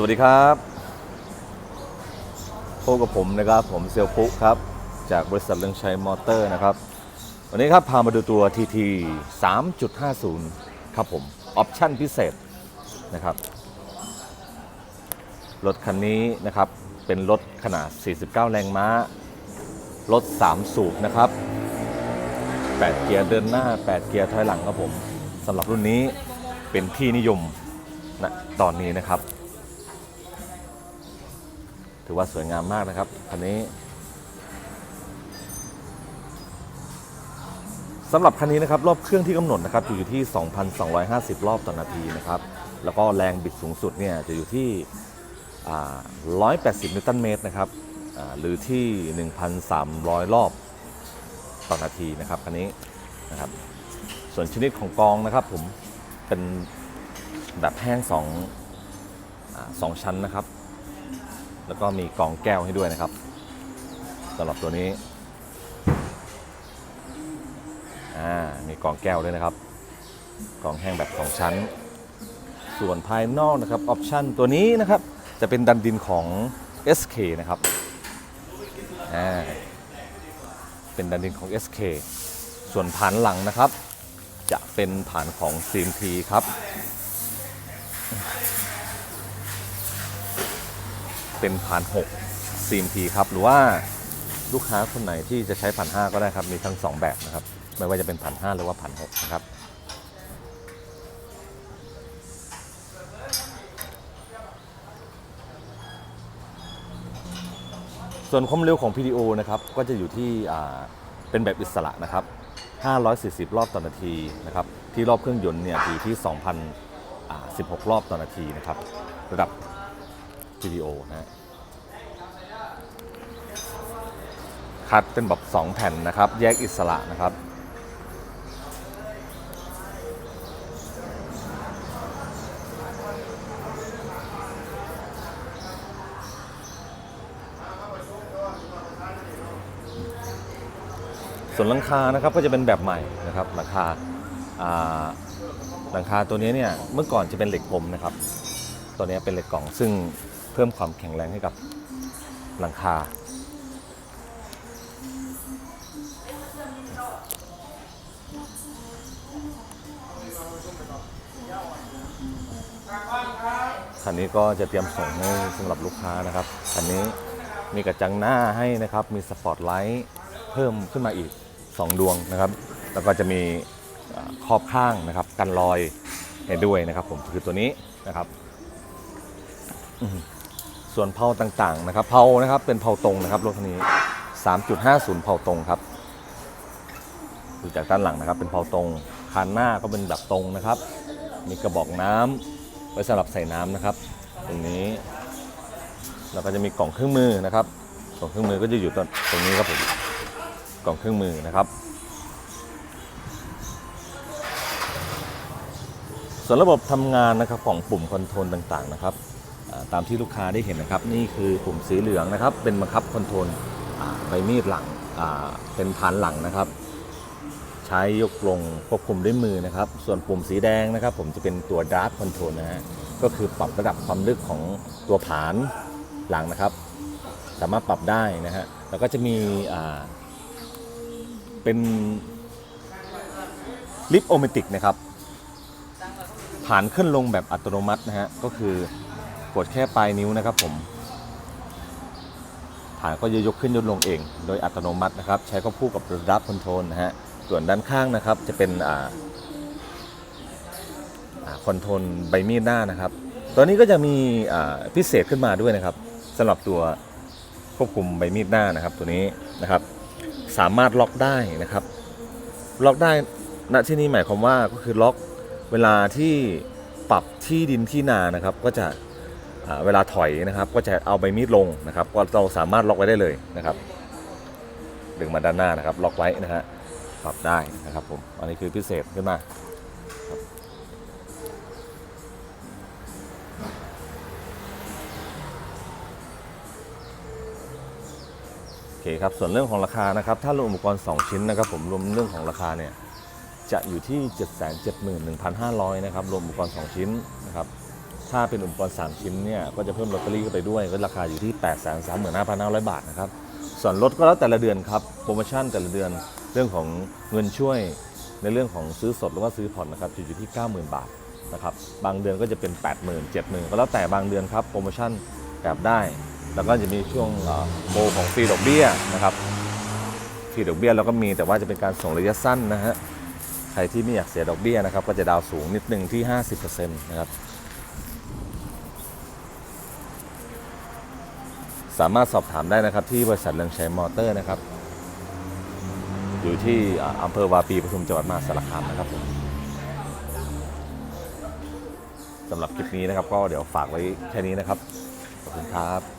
สวัสดีครับพบกับผมนะครับ ผมเซลปุ๊ครับ จากบริษัทเรืองชัยมอเตอร์นะครับ วันนี้ครับ พามาดูตัว TT 3.50 ครับผม ออปชั่นพิเศษนะครับ รถคันนี้นะครับ เป็นรถขนาด 49 แรงม้า รถ 3 สูบนะครับ 8 เกียร์เดินหน้า 8 เกียร์ถอยหลังครับผมสำหรับรุ่นนี้เป็นที่นิยมณตอนนี้นะครับ ถือว่าสวยงามมากนะครับคันนี้สำหรับคันนี้นะครับรอบเครื่องที่กำหนดนะครับอยู่ที่ 2,250 รอบต่อนาทีนะครับแล้วก็แรงบิดสูงสุดเนี่ยจะอยู่ที่อ่า180 นิวตันเมตรนะครับหรือที่ 1,300 รอบต่อนาทีนะครับคันนี้นะครับส่วนชนิดของกองนะครับผมเป็นแบบแห้งสองอาสองชั้นนะครับ แล้วก็มีกล่องแก้วให้ด้วยนะครับสำหรับตัวนี้อ่ามีกล่องแก้วด้วยนะครับกล่องแห้งแบบสองชั้น ส่วนภายนอกนะครับออปชันตัวนี้นะครับจะเป็นดันดินของ SK นะครับอ่าเป็นดันดินของ SK ส่วนผานหลังนะครับ จะเป็นผานของ CMT ครับ เป็นผ่าน 6 CMT ครับ หรือว่าลูกค้าคนไหนที่จะใช้ผ่าน5ก็ได้ครับ มีทั้ง 2 แบบนะครับ ไม่ว่าจะเป็นผ่าน5หรือว่าผ่าน6นะครับ ส่วนความเร็วของ PDO นะครับ ก็จะอยู่ที่เป็นแบบอิสระนะครับ 540 รอบต่อนาทีนะครับ ที่รอบเครื่องยนต์เนี่ยอยู่ที่ 2,016 รอบต่อนาทีนะครับ ระดับ PDO นะฮะคัดเป็นแบบ2แผ่นนะครับ แยกอิสระนะครับส่วนหลังคานะครับก็จะเป็นแบบใหม่นะครับหลังคาหลังคาตัวนี้เนี่ยเมื่อก่อนจะเป็นเหล็กกลมนะครับ ตัวนี้เป็นเหล็กกล่องซึ่ง เพิ่มความแข็งแรงให้กับหลังคา คันนี้ก็จะเตรียมส่งให้สำหรับลูกค้านะครับ คันนี้มีกระจังหน้าให้นะครับ มีสปอตไลท์เพิ่มขึ้นมาอีก 2 ดวงนะครับ แล้วก็จะมีเอ่อครอบข้างนะครับ กันรอยให้ด้วยนะครับผมคือตัวนี้นะครับ อืม ส่วนเพาต่างๆนะครับเพานะครับเป็นเพาตรงนะครับรถคันนี้ 3.50เพาตรงครับดูจากด้านหลังนะครับ เป็นเพาตรงคันหน้าก็เป็นแบบตรงนะครับ มีกระบอกน้ำไว้สำหรับใส่น้ำนะครับ ตรงนี้แล้วก็จะมีกล่องเครื่องมือนะครับ กล่องเครื่องมือก็จะอยู่ตรงตรงนี้ครับผมกล่องเครื่องมือนะครับ ส่วนระบบทำงานนะครับของปุ่มคอนโทรลต่างๆนะครับ ตามที่ลูกค้าได้เห็นนะครับ นี่คือปุ่มสีเหลืองนะครับ เป็นบังคับคอนโทรลใบมีดหลังเป็นฐานหลังนะครับ ใช้ยกลงควบคุมด้วยมือนะครับ ส่วนปุ่มสีแดงนะครับ ผมจะเป็นตัวดาร์ c คอนโทรลนะฮะก็คือปรับระดับความลึกของตัวผานหลังนะครับ สามารถปรับได้นะฮะแล้วก็จะมีเป็นลิฟโอเมติกนะครับ ผ่านขึ้นลงแบบอัตโนมัตินะฮะก็คือ กดแค่ปลายนิ้วนะครับผมฐานก็จะยกขึ้นยกลงเอง โดยอัตโนมัตินะครับ ใช้ควบคู่กับระดับคอนโทรลนะฮะส่วนด้านข้างนะครับจะเป็นอ่าคอนโทรลใบมีดหน้านะครับ ตัวนี้ก็จะมีอ่าพิเศษขึ้นมาด้วยนะครับสำหรับตัวควบคุมใบมีดหน้านะครับ ตัวนี้นะครับ สามารถล็อกได้นะครับ ล็อกได้ณที่นี้หมายความว่าก็คือล็อกเวลาที่ปรับที่ดินที่นานะครับ ก็จะ เวลาถอยนะครับ ก็จะเอาใบมีดลงนะครับ ก็เราสามารถล็อกไว้ได้เลยนะครับ ดึงมาด้านหน้านะครับ ล็อกไว้นะฮะปรับได้นะครับผม อันนี้คือพิเศษขึ้นมาโอเคครับ ส่วนเรื่องของราคานะครับ ถ้ารวมอุปกรณ์ 2 ชิ้นนะครับ ผมรวมเรื่องของราคาเนี่ยจะอยู่ที่ 771,500นะครับรวมอุปกรณ์ 2 ชิ้นนะครับ ถ้าเป็นอุปกรณ์3ชิ้นเนี่ยก็จะเพิ่มลอตเตอรี่เข้าไปด้วย ก็ราคาอยู่ที่ 8 3 5 5 0 0 บาทนะครับ ส่วนลดก็แล้วแต่ละเดือนครับ โปรโมชั่นแต่ละเดือนเรื่องของเงินช่วยในเรื่องของซื้อสดหรือว่าซื้อผ่อนนะครับอยู่ที่ 90,000 บาทนะครับ บางเดือนก็จะเป็น 80,000 70,000 ก็แล้วแต่บางเดือนครับ โปรโมชั่นแบบได้ แล้วก็จะมีช่วงโปรของฟรีดอกเบี้ยนะครับ ฟรีดอกเบี้ยเราก็มีแต่ว่าจะเป็นการส่งระยะสั้นนะฮะ ใครที่ไม่อยากเสียดอกเบี้ยนะครับก็จะดาวสูงนิดนึงที่ 50%นะครับ สามารถสอบถามได้นะครับที่บริษัทเรืองชัยมอเตอร์นะครับ อยู่ที่อำเภอวาปีปทุมจังหวัดมหาสารคามนะครับผมสำหรับคลิปนี้นะครับ ก็เดี๋ยวฝากไว้แค่นี้นะครับ ขอบคุณครับ